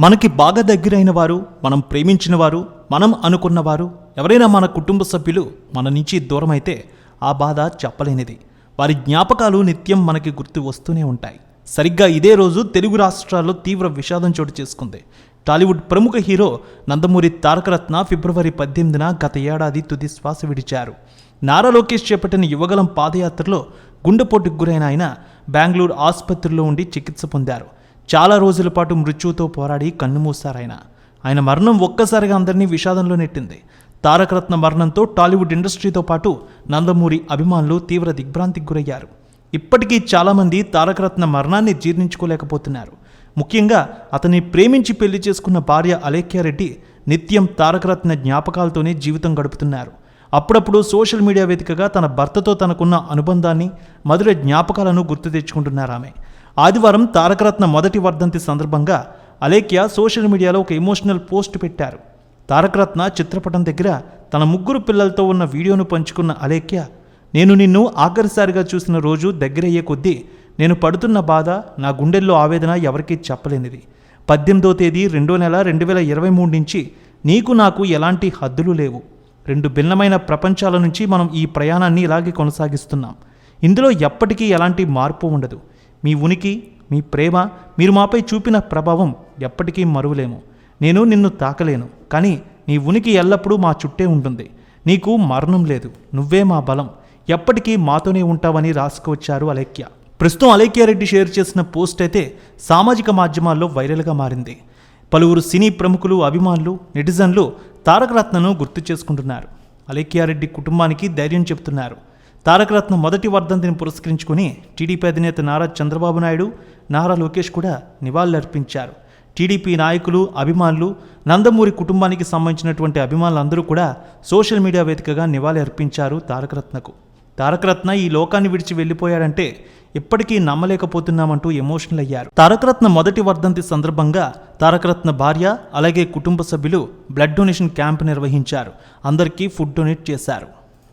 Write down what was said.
మనకి బాగా దగ్గరైన వారు మనం ప్రేమించిన వారు మనం అనుకున్నవారు ఎవరైనా మన కుటుంబ సభ్యులు మన నుంచి దూరమైతే ఆ బాధ చెప్పలేనిది. వారి జ్ఞాపకాలు నిత్యం మనకి గుర్తు వస్తూనే ఉంటాయి. సరిగ్గా ఇదే రోజు తెలుగు రాష్ట్రాల్లో తీవ్ర విషాదం చోటు చేసుకుంది. టాలీవుడ్ ప్రముఖ హీరో నందమూరి తారకరత్న ఫిబ్రవరి పద్దెనిమిదిన గత ఏడాది తుది శ్వాస విడిచారు. నారా లోకేష్ చేపట్టిన యువగలం పాదయాత్రలో గుండెపోటుకు గురైన ఆయన బెంగళూరు ఆసుపత్రిలో ఉండి చికిత్స పొందారు. చాలా రోజుల పాటు మృత్యువుతో పోరాడి కన్నుమూశారాయన ఆయన. మరణం ఒక్కసారిగా అందరినీ విషాదంలో నెట్టింది. తారకరత్న మరణంతో టాలీవుడ్ ఇండస్ట్రీతో పాటు నందమూరి అభిమానులు తీవ్ర దిగ్భ్రాంతికి గురయ్యారు. ఇప్పటికీ చాలామంది తారకరత్న మరణాన్ని జీర్ణించుకోలేకపోతున్నారు. ముఖ్యంగా అతన్ని ప్రేమించి పెళ్ళి చేసుకున్న భార్య అలేఖ్యారెడ్డి నిత్యం తారకరత్న జ్ఞాపకాలతోనే జీవితం గడుపుతున్నారు. అప్పుడప్పుడు సోషల్ మీడియా వేదికగా తన భర్తతో తనకున్న అనుబంధాన్ని మధుర జ్ఞాపకాలను గుర్తు తెచ్చుకుంటున్నారు ఆమె. ఆదివారం తారకరత్న మొదటి వర్ధంతి సందర్భంగా అలేఖ్య సోషల్ మీడియాలో ఒక ఎమోషనల్ పోస్ట్ పెట్టారు. తారకరత్న చిత్రపటం దగ్గర తన ముగ్గురు పిల్లలతో ఉన్న వీడియోను పంచుకున్న అలేఖ్య నేను నిన్ను ఆఖరిసారిగా చూసిన రోజు దగ్గరయ్యే కొద్దీ నేను పడుతున్న బాధ నా గుండెల్లో ఆవేదన ఎవరికీ చెప్పలేనిది. పద్దెనిమిదో తేదీ రెండో నెల రెండు వేల ఇరవై మూడు నుంచి నీకు నాకు ఎలాంటి హద్దులు లేవు. రెండు భిన్నమైన ప్రపంచాల నుంచి మనం ఈ ప్రయాణాన్ని ఇలాగే కొనసాగిస్తున్నాం. ఇందులో ఎప్పటికీ ఎలాంటి మార్పు ఉండదు. మీ ఉనికి మీ ప్రేమ మీరు మాపై చూపిన ప్రభావం ఎప్పటికీ మరువలేము. నేను నిన్ను తాకలేను కానీ నీ ఉనికి ఎల్లప్పుడూ మా చుట్టే ఉంటుంది. నీకు మరణం లేదు నువ్వే మా బలం. ఎప్పటికీ మాతోనే ఉంటావని రాసుకువచ్చారు అలేఖ్య. ప్రస్తుతం అలేఖ్యారెడ్డి షేర్ చేసిన పోస్ట్ అయితే సామాజిక మాధ్యమాల్లో వైరల్గా మారింది. పలువురు సినీ ప్రముఖులు అభిమానులు నెటిజన్లు తారకరత్నను గుర్తు చేసుకుంటున్నారు. అలేఖ్యారెడ్డి కుటుంబానికి ధైర్యం చెబుతున్నారు. తారకరత్న మొదటి వర్ధంతిని పురస్కరించుకుని టీడీపీ అధినేత నారా చంద్రబాబు నాయుడు నారా లోకేష్ కూడా నివాళులర్పించారు. టీడీపీ నాయకులు అభిమానులు నందమూరి కుటుంబానికి సంబంధించినటువంటి అభిమానులందరూ కూడా సోషల్ మీడియా వేదికగా నివాళి అర్పించారు తారకరత్నకు. తారకరత్న ఈ లోకాన్ని విడిచి వెళ్ళిపోయాడంటే ఇప్పటికీ నమ్మలేకపోతున్నామంటూ ఎమోషనల్ అయ్యారు తారకరత్న మొదటి వర్ధంతి సందర్భంగా తారకరత్న భార్య అలాగే కుటుంబ సభ్యులు బ్లడ్ డొనేషన్ క్యాంప్ నిర్వహించారు. అందరికీ ఫుడ్ డొనేట్ చేశారు.